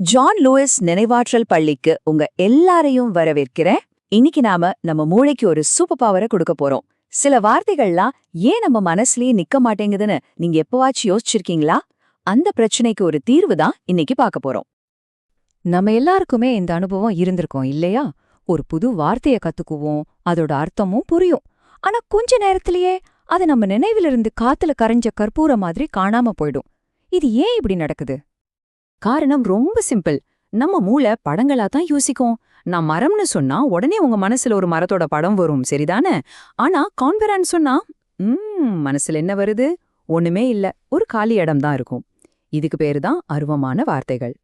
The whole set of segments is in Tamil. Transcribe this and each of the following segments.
ஜான் லூயிஸ் நினைவாற்றல் பள்ளிக்கு உங்க எல்லாரையும் வரவேற்கிறேன். இன்னைக்கு நாம நம்ம மூளைக்கு ஒரு சூப்பர் பவரை கொடுக்க போறோம். சில வார்த்தைகள்லாம் ஏன் நம்ம மனசுலயே நிக்க மாட்டேங்குதுன்னு நீங்க எப்பவாச்சும் யோசிச்சிருக்கீங்களா? அந்த பிரச்சனைக்கு ஒரு தீர்வு தான் இன்னைக்கு பார்க்க போறோம். நம்ம எல்லாருக்குமே இந்த அனுபவம் இருந்திருக்கோம் இல்லையா? ஒரு புது வார்த்தைய கத்துக்குவோம் அதோட அர்த்தமும் புரியும். ஆனா கொஞ்ச நேரத்திலேயே அது நம்ம நினைவிலிருந்து காத்துல கரைஞ்ச கற்பூர மாதிரி காணாம போயிடும். இது ஏன் இப்படி நடக்குது? காரணம் ரொம்ப சிம்பிள். நம்ம மூளை படங்களா தான் யோசிக்கும். நான் மரம்னு சொன்னா உடனே உங்க மனசுல ஒரு மரத்தோட படம் வரும் சரிதானே? ஆனா கான்பரான் சொன்னா உம் மனசுல என்ன வருது? ஒண்ணுமே இல்ல. ஒரு காலி இடம் தான் இருக்கும். இதுக்கு பேரு தான் அருவமான வார்த்தைகள்.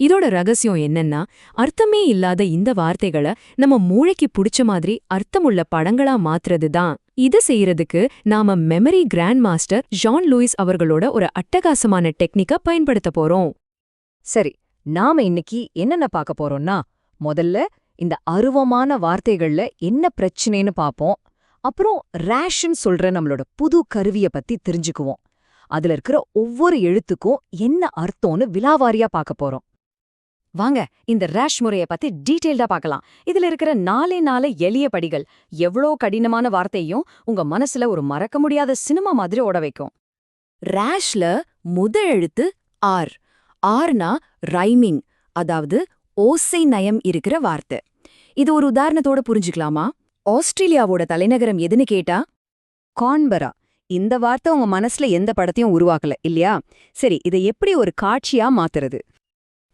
இதோட ரகசியம் என்னன்னா அர்த்தமே இல்லாத இந்த வார்த்தைகளை நம்ம மூளைக்கு புடிச்ச மாதிரி அர்த்தமுள்ள படங்களா மாத்துறது தான். இத செய்யறதுக்கு நாம memory grand master John Louis அவர்களோட ஒரு அட்டகாசமான டெக்னிக்க பயன்படுத்த போறோம். சரி நாம இன்னைக்கு என்னென்ன பார்க்க போறோம்னா முதல்ல இந்த அருவமான வார்த்தைகள்ல என்ன பிரச்சனைன்னு பாப்போம் அப்புறம் ரேஷன் சொல்ற நம்மளோட புது கருவிய பத்தி தெரிஞ்சுக்குவோம். அதுல இருக்கிற ஒவ்வொரு எழுத்துக்கும் என்ன அர்த்தம்னு விலாவாரியா பார்க்க போறோம். வாங்க இந்த ரேஷ் முறைய பத்தி டீட்டெயில்டா பார்க்கலாம். இதுல இருக்கிற நாலே நாலு எளிய படிகள் எவ்வளோ கடினமான வார்த்தையும் உங்க மனசுல ஒரு மறக்க முடியாத சினிமா மாதிரி ஓட வைக்கும். ரேஷ்ல முத எழுத்து ஆர். ஆர்னா ரைமிங் அதாவது ஓசை நயம் இருக்கிற வார்த்தை. இது ஒரு உதாரணத்தோட புரிஞ்சுக்கலாமா? ஆஸ்திரேலியாவோட தலைநகரம் எதுன்னு கேட்டா கான்பரா. இந்த வார்த்தை உங்க மனசுல எந்த படத்தையும் உருவாக்கல இல்லையா? சரி இதை எப்படி ஒரு காட்சியா மாத்துறது?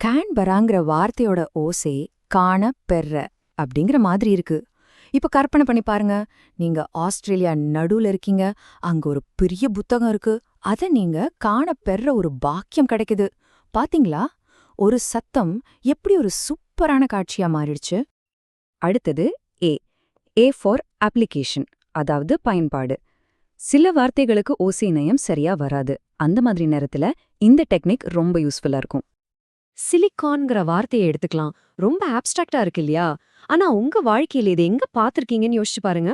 கான்பராங்கிற வார்த்தையோட ஓசை காண பெற அப்படிங்கிற மாதிரி இருக்கு. இப்ப கற்பனை பண்ணி பாருங்க. நீங்க ஆஸ்திரேலியா நடுவுல இருக்கீங்க. அங்க ஒரு பெரிய புத்தகம் இருக்கு. அத நீங்க காண பெற ஒரு பாக்கியம் கிடைக்குது. பாத்தீங்களா? ஒரு சத்தம் எப்படி ஒரு சூப்பரான காட்சியா மாறிடுச்சு? அடுத்தது ஏ ஏ ஃபார் அப்ளிகேஷன் அதாவது பயன்பாடு. சில வார்த்தைகளுக்கு ஓசை நயம் சரியா வராது. அந்த மாதிரி நேரத்துல இந்த டெக்னிக் ரொம்ப யூஸ்ஃபுல்லா இருக்கும். சிலிகான்ங்கிற வார்த்தையை எடுத்துக்கலாம். ரொம்ப ஆப்ஸ்ட்ராக்டா இருக்கு இல்லையா? ஆனா உங்க வாழ்க்கையில இதை எங்க பாத்திருக்கீங்கன்னு யோசிச்சு பாருங்க.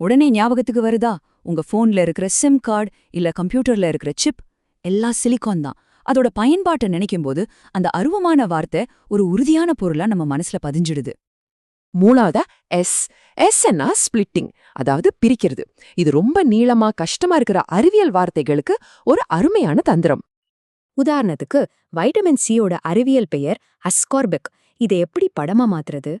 உடனே ஞாபகத்துக்கு வருதா? உங்க போன்ல இருக்கிற சிம் கார்டு இல்ல கம்ப்யூட்டர்ல இருக்கிற சிப் எல்லாம் சிலிக்கான் தான். அதோட பயன்பாட்டை நினைக்கும்போது அந்த அருவமான வார்த்தை ஒரு உறுதியான பொருளா நம்ம மனசுல பதிஞ்சிடுது. மூணாவதா எஸ் எஸ்ன்னா ஸ்பிளிட்டிங் அதாவது பிரிக்கிறது. இது ரொம்ப நீளமா கஷ்டமா இருக்கிற அறிவியல் வார்த்தைகளுக்கு ஒரு அருமையான தந்திரம். உதாரணத்துக்கு வைட்டமின் சியோட அறிவியல் பெயர் அஸ்கார்பிக் இதை எப்படி படமா மாத்துறது?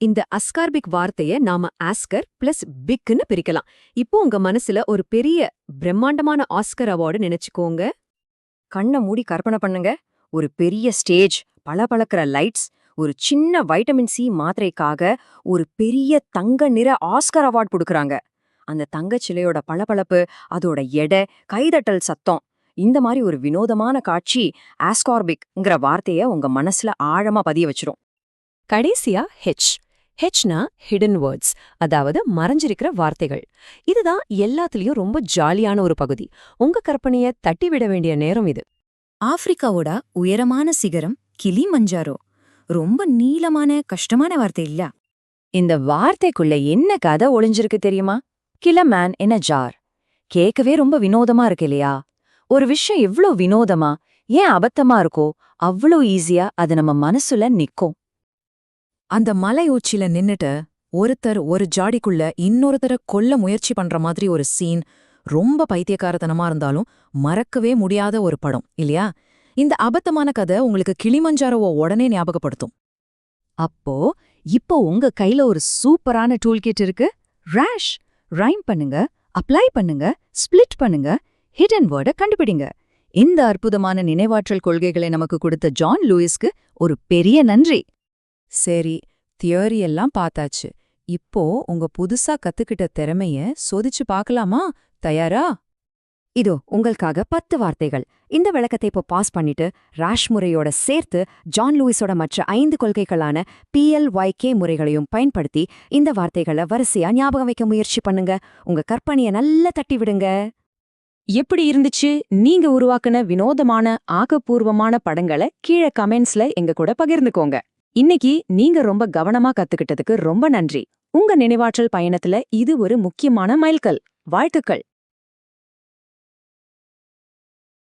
இந்த அஸ்கார்பிக் வார்த்தைய நாம ஆஸ்கர் பிளஸ் பிக்னு பிரிக்கலாம். இப்போ உங்க மனசுல ஒரு பெரிய பிரம்மாண்டமான ஆஸ்கர் அவார்டு நினைச்சுக்கோங்க. கண்ணை மூடி கற்பனை பண்ணுங்க. ஒரு பெரிய ஸ்டேஜ் பளபளக்கிற லைட்ஸ் ஒரு சின்ன வைட்டமின் சி மாத்திரைக்காக ஒரு பெரிய தங்க நிற ஆஸ்கர் அவார்ட் கொடுக்கறாங்க. அந்த தங்கச் சிலையோட பளபளப்பு அதோட எடை கைதட்டல் சத்தம் இந்த மாதிரி ஒரு வினோதமான காட்சி ஆஸ்கார்பிக்ங்கிற வார்த்தைய உங்க மனசுல ஆழமா பதிய வச்சிரும். கடைசியா ஹெச் ஹெச்னா ஹிடன் வேர்ட்ஸ் அதாவது மறைஞ்சிருக்கிற வார்த்தைகள். இதுதான் எல்லாத்துலயும் ரொம்ப ஜாலியான ஒரு பகுதி. உங்க கற்பனைய தட்டிவிட வேண்டிய நேரம் இது. ஆப்பிரிக்காவோட உயரமான சிகரம் கிளி மஞ்சாரோ ரொம்ப நீளமான கஷ்டமான வார்த்தை இல்ல. இந்த வார்த்தைக்குள்ள என்ன கதை ஒளிஞ்சிருக்கு தெரியுமா? கில மேன் என்ன ஜார் கேட்கவே ரொம்ப வினோதமா இருக்கு இல்லையா? ஒரு விஷயம் எவ்ளோ வினோதமா ஏன் அபத்தமா இருக்கோ அவ்ளோ ஈஸியா அது நம்ம மனசுல நிக்கும். அந்த மலை உச்சில நின்னுட்டு ஒருத்தர் ஒரு ஜாடிக்குள்ள இன்னொருத்தர கொல்ல முயற்சி பண்ற மாதிரி ஒரு சீன் ரொம்ப பைத்தியக்காரத்தனமா இருந்தாலும் மறக்கவே முடியாத ஒரு படம் இல்லையா? இந்த அபத்தமான கதை உங்களுக்கு கிளிமஞ்சாரவோ உடனே ஞாபகப்படுத்தும். அப்போ இப்போ உங்க கையில ஒரு சூப்பரான டூல் கிட் இருக்கு. ரேஷ் ரைம் பண்ணுங்க அப்ளை பண்ணுங்க ஸ்பிளிட் பண்ணுங்க ஹிடன் வேர்டை கண்டுபிடிங்க. இந்த அற்புதமான நினைவாற்றல் கொள்கைகளை நமக்கு கொடுத்த ஜான் லூயிஸ்க்கு ஒரு பெரிய நன்றி. சரி தியரி எல்லாம் பார்த்தாச்சு இப்போ உங்க புதுசா கத்துக்கிட்ட திறமைய சோதிச்சு பார்க்கலாமா தயாரா? இதோ உங்களுக்காக பத்து வார்த்தைகள். இந்த விளக்கத்தை இப்போ பாஸ் பண்ணிட்டு ராஷ் முறையோட சேர்த்து ஜான் லூயிஸோட மற்ற ஐந்து கொள்கைகளான பிஎல்ஒய்கே முறைகளையும் பயன்படுத்தி இந்த வார்த்தைகளை வரிசையா ஞாபகம் வைக்க முயற்சி பண்ணுங்க. உங்க கற்பனைய நல்லா தட்டி விடுங்க. எப்படி இருந்துச்சு? நீங்க உருவாக்குன வினோதமான ஆக்கப்பூர்வமான படங்களை கீழே கமெண்ட்ஸ்ல எங்க கூட பகிர்ந்துக்கோங்க. இன்னைக்கு நீங்க ரொம்ப கவனமா கத்துக்கிட்டதுக்கு ரொம்ப நன்றி. உங்க நினைவாற்றல் பயணத்துல இது ஒரு முக்கியமான மைல்கல். வாழ்த்துக்கள்.